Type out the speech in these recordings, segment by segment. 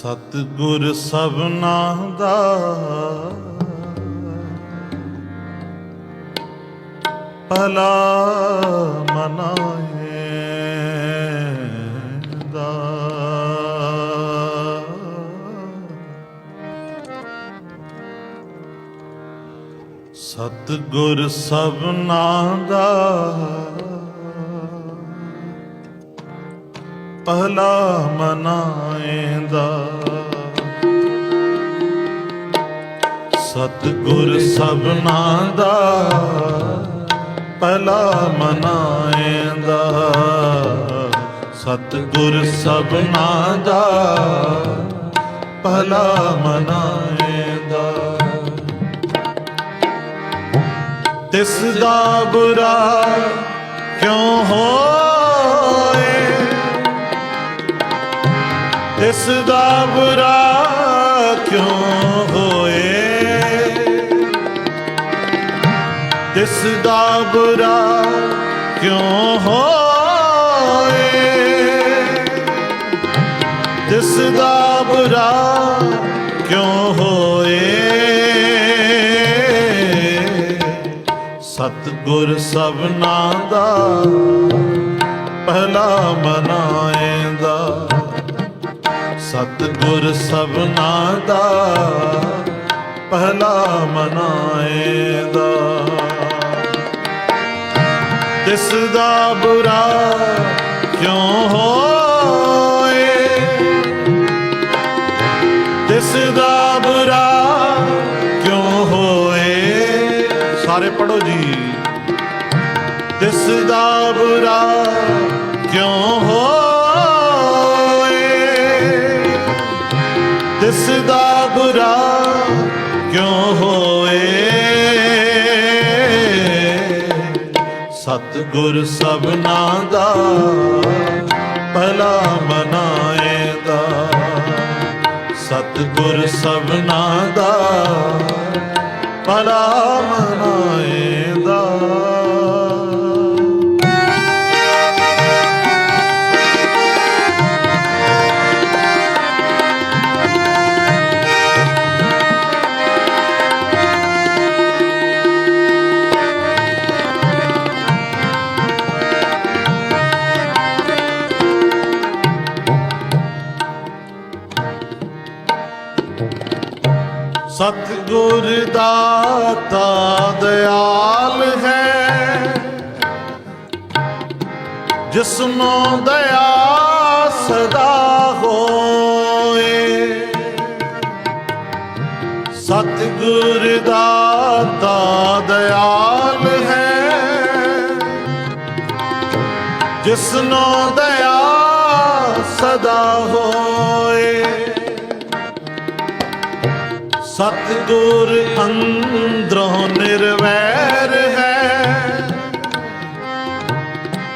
ਸਤਿਗੁਰ ਸਭਨਾ ਦਾ ਭਲਾ ਮਨਾਏਦਾ। ਸਤਿਗੁਰ ਸਭਨਾ ਦਾ ਭਲਾ ਮਨਾਏਦਾ। ਸਤਿਗੁਰ ਸਭਨਾ ਦਾ ਭਲਾ ਮਨਾਏਦਾ। ਸਤਿਗੁਰ ਸਭਨਾ ਦਾ ਭਲਾ ਮਨਾਏਦਾ। ਤਿਸ ਦਾ ਬੁਰਾ ਕਿਉਂ ਹੋ ਤਿਸ ਦਾ ਬੁਰਾ ਕਿਉਂ ਹੋਏ? ਤਿਸ ਦਾ ਬੁਰਾ ਕਿਉਂ ਹੋਏ? ਤਿਸ ਦਾ ਬੁਰਾ ਕਿਉਂ ਹੋਏ? ਸਤਿਗੁਰ ਸਭਨਾ ਦਾ ਪਹਿਲਾ ਮਨਾਏਦਾ ਸਤਿਗੁਰ ਸਭਨਾ ਦਾ ਪਹਿਲਾ ਮਨਾਏਦਾ। ਤਿਸ ਦਾ ਬੁਰਾ ਕਿਉਂ ਹੋਏ? ਤਿਸ ਦਾ ਬੁਰਾ ਕਿਉਂ ਹੋਏ? ਸਾਰੇ ਪੜੋ ਜੀ। ਤਿਸ ਦਾ ਬੁਰਾ ਕਿਉਂ ਹੋਏ? ਸਤਿਗੁਰ ਸਭਨਾ ਦਾ ਭਲਾ ਮਨਾਏਦਾ ਸਤਿਗੁਰ ਸਭਨਾ ਦਾ ਭਲਾ ਮਨਾਏਦਾ ਸਤਿਗੁਰ ਦਾਤਾ ਦਿਆਲ ਹੈ। ਜਿਸਨੂੰ ਦਇਆ ਸਦਾ ਹੋਏ। ਸਤਿਗੁਰ ਦਾਤਾ ਦਿਆਲ ਹੈ। ਜਿਸਨੂੰ ਦਇਆ ਸਦਾ ਹੋਏ। ਸਤਿਗੁਰ ਅੰਦਰੋਂ ਨਿਰਵੈਰ ਹੈ।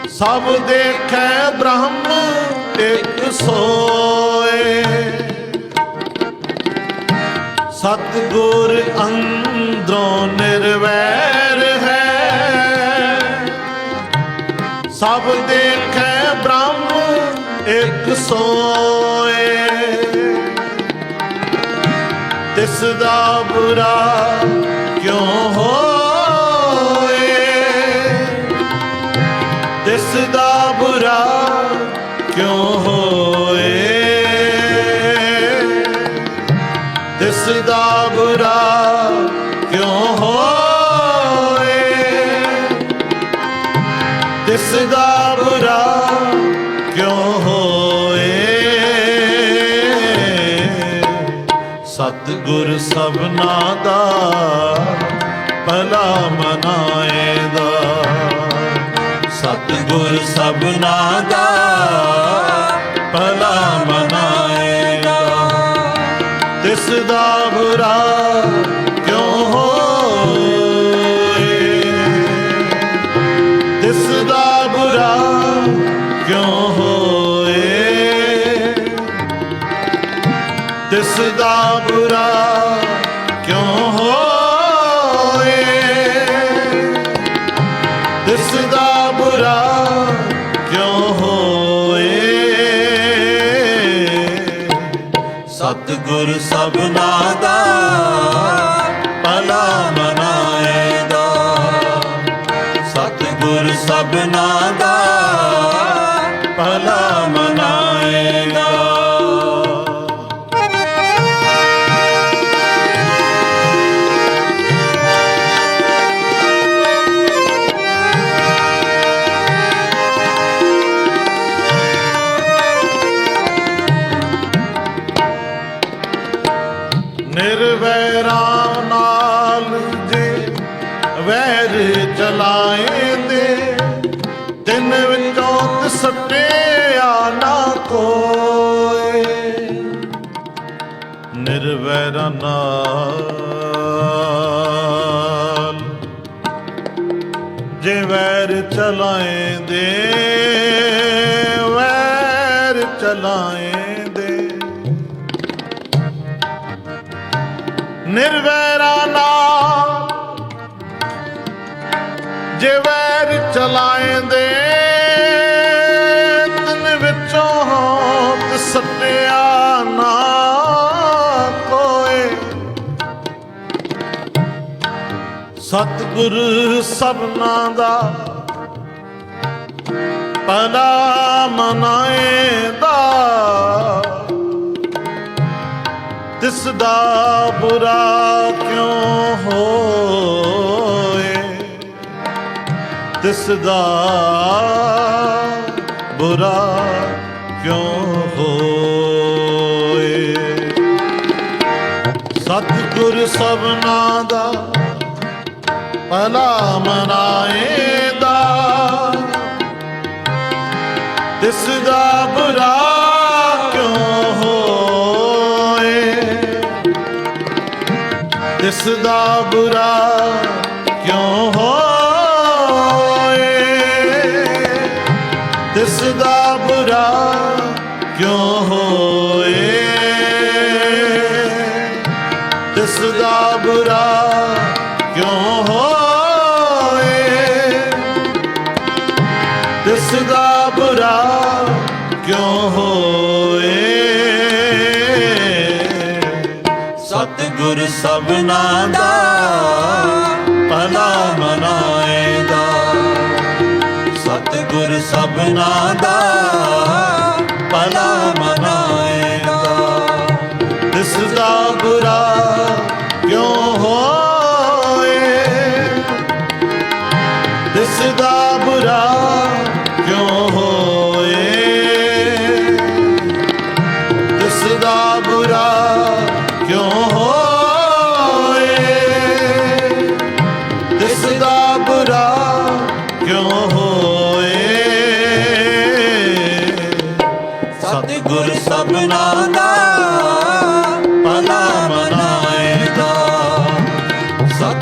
ਸਭ ਦੇਖੈ ਬ੍ਰਹਮ ਇੱਕ ਸੋਏ। ਸਤਿਗੁਰ ਅੰਦਰੋਂ ਨਿਰਵੈਰ ਹੈ। ਸਭ ਦੇਖੈ ਬ੍ਰਹਮ, ਇੱਕ ਸੋਏ। ਦਿਸਦਾ ਬੁਰਾ ਕਿਉਂ ਹੋਏ? ਤਿਸ ਬੁਰਾ ਕਿਉਂ ਹੋਏ? ਦਿਸਦਾ ਬੁਰਾ ਕਿਉਂ ਹੋਏ? ਤਿਸ ਬੁਰਾ ਸਤਿਗੁਰ ਸਭਨਾ ਦਾ ਭਲਾ ਮਨਾਏਦਾ ਸਤਿਗੁਰ ਸਭਨਾ ਦਾ ਭਲਾ ਮਨਾਏਦਾ ਤਿਸ ਦਾ ਬੁਰਾ ਸਤਿਗੁਰ ਸਭਨਾ ਦਾ ਭਲਾ ਵਿੱਚੋਂ ਤਸਟਿਆ ਨਾ ਕੋਏ ਨਿਰਵੈਰਾਂ ਨਾਲ ਜੇ ਵੈਰ ਚਲਾਏਂਦੇ ਵੈਰ ਚਲਾਏਂਦੇ। ਨਿਰਵੈਰਾ ਨਾਲ ਜੇ ਵੈਰ ਚਲਾਏਂਦੇ ਸਤਿਗੁਰ ਸਭਨਾ ਦਾ ਭਲਾ ਮਨਾਏਦਾ ਤਿਸ ਦਾ ਬੁਰਾ ਕਿਉਂ ਹੋਏ? ਤਿਸ ਦਾ ਬੁਰਾ ਕਿਉਂ ਹੋਏ? ਸਤਿਗੁਰ ਸਭਨਾ ਦਾ ਭਲਾ ਮਨਾਏਦਾ ਤਿਸ ਦਾ ਬੁਰਾ ਕਿਉਂ ਹੋਏ? ਤਿਸ ਦਾ ਬੁਰਾ ਕਿਉਂ ਹੋਏ? ਤਿਸ ਦਾ ਬੁਰਾ ਕਿਉਂ ਹੋਏ? ਸਤਿਗੁਰ ਸਭਨਾ ਦਾ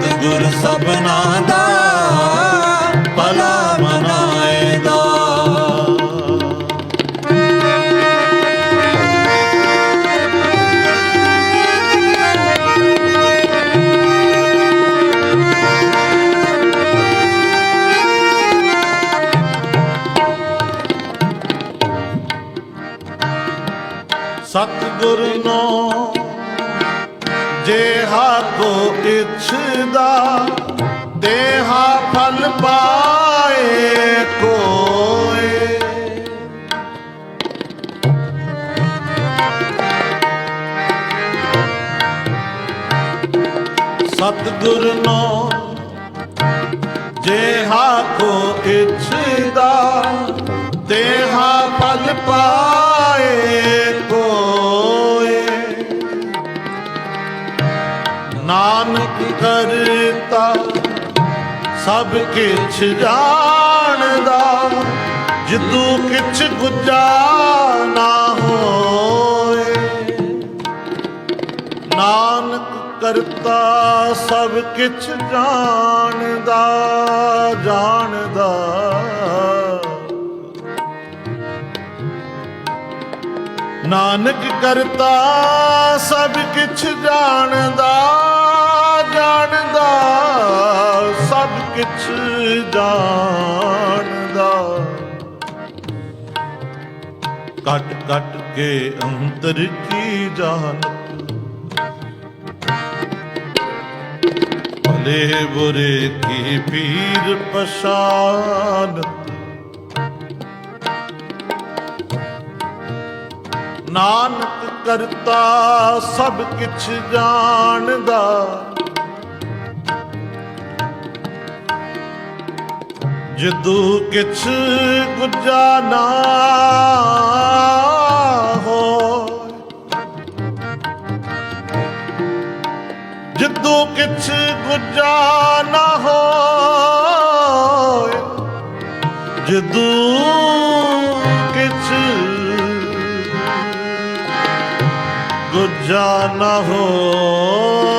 ਸਤਿਗੁਰ ਸਭਨਾ ਦਾ ਭਲਾ ਮਨਾਏਗਾ। ਸਤਿਗੁਰ ਨੂੰ ਜੇਹਾ ਕੋ ਇਛਦਾ ਦੇਹਾ ਫਲ ਪਾਏ ਕੋਏ। ਸਤਿਗੁਰ ਨੋ ਜੇਹਾ ਕੋ ਇਛਦਾ ਦੇਹਾ ਫਲ ਪਾਏ ਕਰਤਾ ਸਭ ਕਿਛ ਜਾਣਦਾ। ਜਿੱਦੂ ਕਿਛ ਗੁਜਾ ਨਾ ਹੋਏ। ਨਾਨਕ ਕਰਤਾ ਸਭ ਕਿਛ ਜਾਣਦਾ ਜਾਣਦਾ। ਨਾਨਕ ਕਰਤਾ ਸਭ ਕਿਛ ਜਾਣਦਾ। ਕਿਛ ਜਾਣਦਾ। ਘਟ ਕਟ ਕੇ ਅੰਤਰ ਕੀ ਜਾਣਤ ਭਲੇ ਬੁਰੇ ਕੀ ਪੀਰ ਪਛਾਨਤ ਨਾਨਕ ਕਰਤਾ ਸਭ ਕਿਛ ਜਾਣਦਾ। ਜਦੂ ਕਿਛ ਗੁਜਾ ਨਾ ਹੋ ਜਦੂ ਕਿਛ ਗੁਜਾ ਨਾ ਹੋਏ। ਜਦੂ ਕਿਛ ਗੁਜਾ ਨਾ ਹੋਏ।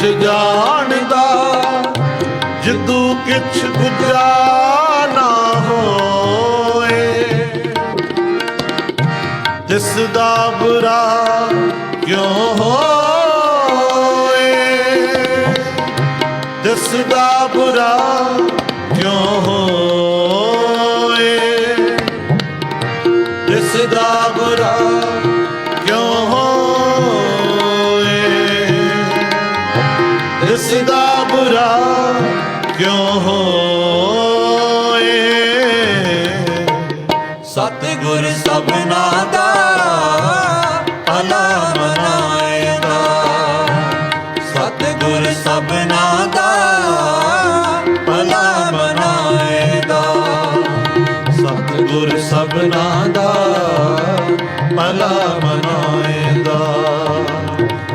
ਕਿਛ ਜਾਣਦਾ, ਜਿਦੂ ਕਿਛ ਗੁਜਾ ਨਾ ਹੋਏ। ਤਿਸ ਦਾ ਬੁਰਾ ਕਿਉਂ ਹੋਏ? ਤਿਸ ਦਾ ਬੁਰਾ ਕਿਉਂ ਹੋਏ? ਤਿਸ ਦਾ ਬੁਰਾ ਬੁਰਾ ਕਿਉਂ ਹੋਏ? ਸਤਿਗੁਰ ਸਭਨਾ ਦਾ ਭਲਾ ਮਨਾਏਗਾ ਸਤਿਗੁਰ ਸਭਨਾ ਦਾ ਭਲਾ ਮਨਾਏਗਾ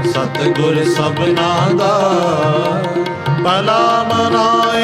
ਸਤਿਗੁਰ ਸਭਨਾ ਦਾ ਭਲਾ ਮਨਾਏਗਾ